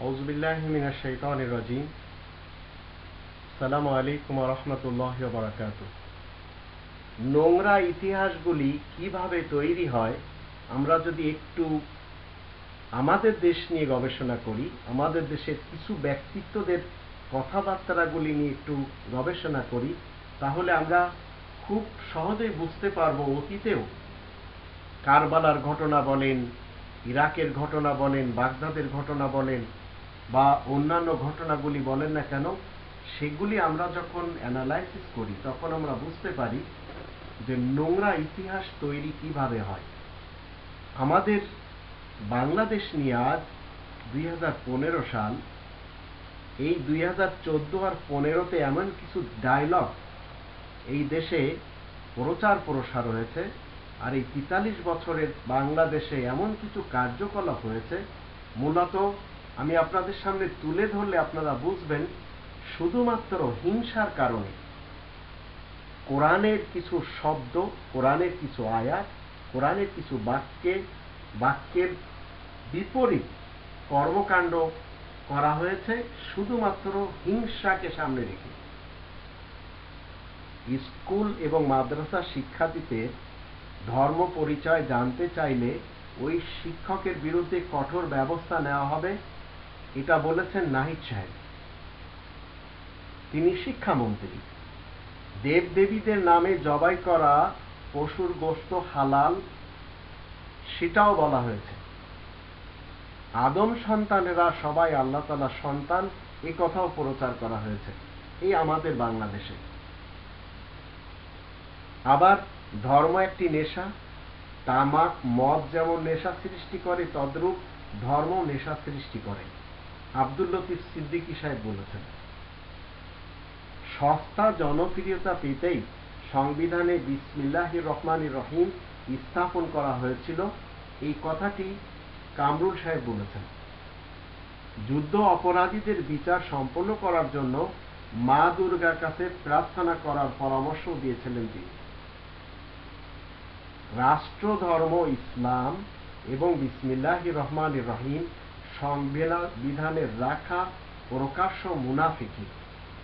রাজিম। সালামু নোংরা ইতিহাসগুলি কীভাবে তৈরি হয়, আমরা যদি একটু আমাদের দেশ নিয়ে গবেষণা করি, আমাদের দেশের কিছু ব্যক্তিত্বদের কথাবার্তাগুলি নিয়ে একটু গবেষণা করি, তাহলে আমরা খুব সহজেই বুঝতে পারব অতীতেও কারবালার ঘটনা বলেন, ইরাকের ঘটনা বলেন, বাগদাদের ঘটনা বলেন বা অন্যান্য ঘটনাগুলি বলেন না কেন, সেগুলি আমরা যখন অ্যানালাইসিস করি, তখন আমরা বুঝতে পারি যে নোংরা ইতিহাস তৈরি কীভাবে হয়। আমাদের বাংলাদেশ নিয়ে আজ দুই হাজার পনেরো সাল, এই দুই হাজার চোদ্দ আর পনেরোতে এমন কিছু ডায়লগ এই দেশে প্রচার প্রসার হয়েছে আর এই তেতাল্লিশ বছরের বাংলাদেশে এমন কিছু কার্যকলাপ হয়েছে, মূলত আমি আপনাদের সামনে তুলে ধরলে আপনারা বুঝবেন শুধুমাত্র হিংসার কারণে। কোরআনের কিছু শব্দ, কোরআনের কিছু আয়াত, কোরআনের কিছু বাক্যে, বাক্যের বিপরীত কর্মকাণ্ড করা হয়েছে শুধুমাত্র হিংসাকে সামনে রেখে। স্কুল এবং মাদ্রাসা শিক্ষার্থীদের ধর্ম পরিচয় জানতে চাইলে ওই শিক্ষকের বিরুদ্ধে কঠোর ব্যবস্থা নেওয়া হবে। এটা বলেছেন নাহিদ সাহেব। তিনি শিক্ষামন্ত্রী। দেবদেবীদের নামে জবাই করা পশুর গোস্ত হালাল, সেটাও বলা হয়েছে। আদম সন্তানেরা সবাই আল্লাহ তালা সন্তান, এ কথাও প্রচার করা হয়েছে, এই আমাদের বাংলাদেশে। আবার ধর্ম একটি নেশা, তামাক, মদ যেমন নেশা সৃষ্টি করে, তদ্রূপ ধর্ম নেশা সৃষ্টি করে। আব্দুল লতিফ সিদ্দিকী সাহেব বলেছেন, সস্তা জনপ্রিয়তা পেতেই সংবিধানে বিসমিল্লাহ রহমান রহিম স্থাপন করা হয়েছিল। এই কথাটি কামরুল সাহেব বলেছেন। যুদ্ধ অপরাধীদের বিচার সম্পন্ন করার জন্য মা দুর্গার কাছে প্রার্থনা করার পরামর্শ দিয়েছিলেন তিনি। রাষ্ট্র ধর্ম ইসলাম এবং বিসমিল্লাহ রহমান রহিম সংবিধানের রাখা প্রকাশ্য মুনাফিকি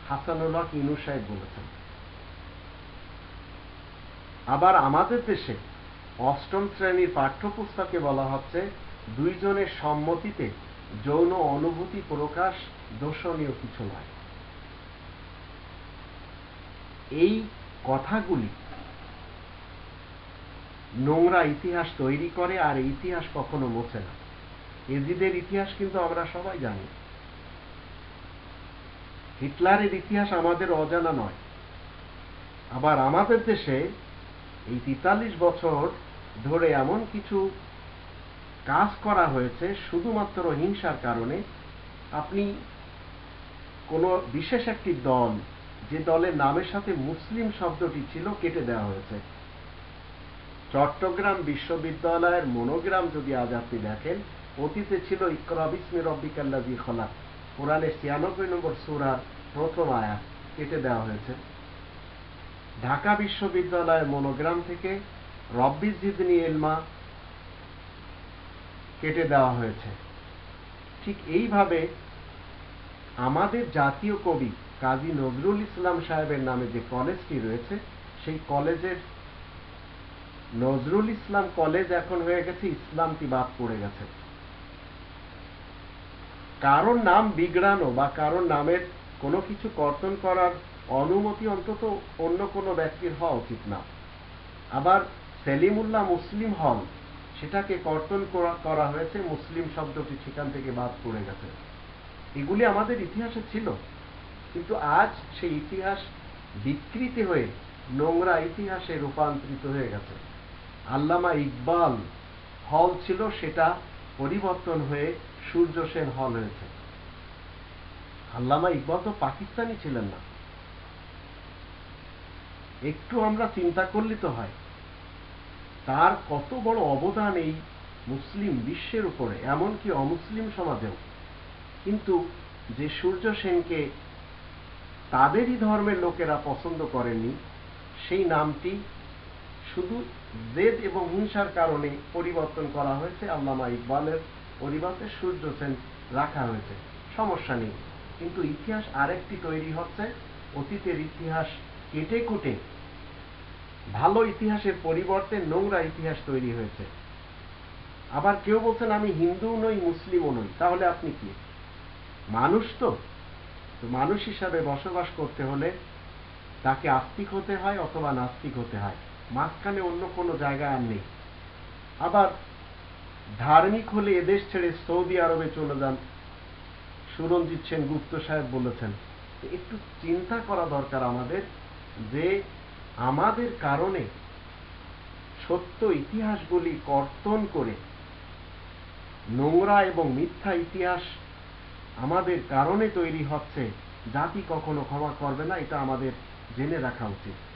হাসানুল্লাহ ইনু সাহেব বলেছেন। আবার আমাদের দেশে অষ্টম শ্রেণির পাঠ্যপুস্তকে বলা হচ্ছে দুইজনের সম্মতিতে যৌন অনুভূতি প্রকাশ দর্শনীয় কিছু নয়। এই কথাগুলি নোংরা ইতিহাস তৈরি করে আর ইতিহাস কখনো মোছে না। এজিদের ইতিহাস কিন্তু আমরা সবাই জানি। হিটলারের ইতিহাস আমাদের অজানা নয়। আবার আমাদের দেশে এই তেতাল্লিশ বছর ধরে এমন কিছু কাজ করা হয়েছে, শুধুমাত্র হিংসার কারণে। আপনি কোন বিশেষ একটি দল, যে দলের নামের সাথে মুসলিম শব্দটি ছিল, কেটে দেওয়া হয়েছে। চট্টগ্রাম বিশ্ববিদ্যালয়ের মনোগ্রাম যদি আজ আপনি দেখেন অতীতে ছিল ইকরাবিসমি রব্বিকাল্লাজি খলাক। কোরআনের ছিয়ানব্বই নম্বর সুরার প্রথম আয়া কেটে দেওয়া হয়েছে। ঢাকা বিশ্ববিদ্যালয়ের মনোগ্রাম থেকে রব্বি জিদনি এলমা কেটে দেওয়া হয়েছে। ঠিক এইভাবে আমাদের জাতীয় কবি কাজী নজরুল ইসলাম সাহেবের নামে যে কলেজটি রয়েছে, সেই কলেজের নজরুল ইসলাম কলেজ এখন হয়ে গেছে ইসলামটি বাদ পড়ে গেছে। কারোর নাম বিগড়ানো বা কারোর নামের কোনো কিছু কর্তন করার অনুমতি অন্তত অন্য কোনো ব্যক্তির হওয়া উচিত না। আবার সেলিমুল্লাহ মুসলিম হল সেটাকে কর্তন করা হয়েছে, মুসলিম শব্দটি সেখান থেকে বাদ পড়ে গেছে। এগুলি আমাদের ইতিহাসে ছিল, কিন্তু আজ সেই ইতিহাস বিকৃতি হয়ে নোংরা ইতিহাসে রূপান্তরিত হয়ে গেছে। আল্লামা ইকবাল হল ছিল সেটা পরিবর্তন হয়ে সূর্য সেন হল হয়েছে। আল্লামা ইকবাল তো পাকিস্তানি ছিলেন না। একটু আমরা চিন্তা করলে তো হয়, তার কত বড় অবদান এই মুসলিম বিশ্বের উপরে, এমনকি অমুসলিম সমাজেও। কিন্তু যে সূর্য সেনকে তাদেরই ধর্মের লোকেরা পছন্দ করেনি সেই নামটি শুধু জেদ এবং হিংসার কারণে পরিবর্তন করা হয়েছে আল্লামা ইকবালের পরিবর্তে সূর্য সেন রাখা হয়েছে। সমস্যা নেই। কিন্তু ইতিহাস আরেকটি তৈরি হচ্ছে। অতীতের ইতিহাস কেটে কুটে ভালো ইতিহাসের পরিবর্তে নোংরা ইতিহাস তৈরি হয়েছে। আবার কেউ বলছেন, আমি হিন্দু নই, মুসলিমও নই। তাহলে আপনি কি? মানুষ তো। তো মানুষ হিসাবে বসবাস করতে হলে তাকে আস্তিক হতে হয় অথবা নাস্তিক হতে হয়। মাঝখানে অন্য কোনো জায়গা আর নেই। আবার ধার্মিক হলে এদেশ ছেড়ে সৌদি আরবে চলে যান। সুরঞ্জিত সেন গুপ্ত সাহেব বলেছেন একটু চিন্তা করা দরকার আমাদের যে আমাদের কারণে সত্য ইতিহাসগুলি কর্তন করে নোংরা এবং মিথ্যা ইতিহাস আমাদের কারণে তৈরি হচ্ছে, জাতি কখনো ক্ষমা করবে না, এটা আমাদের জেনে রাখা উচিত।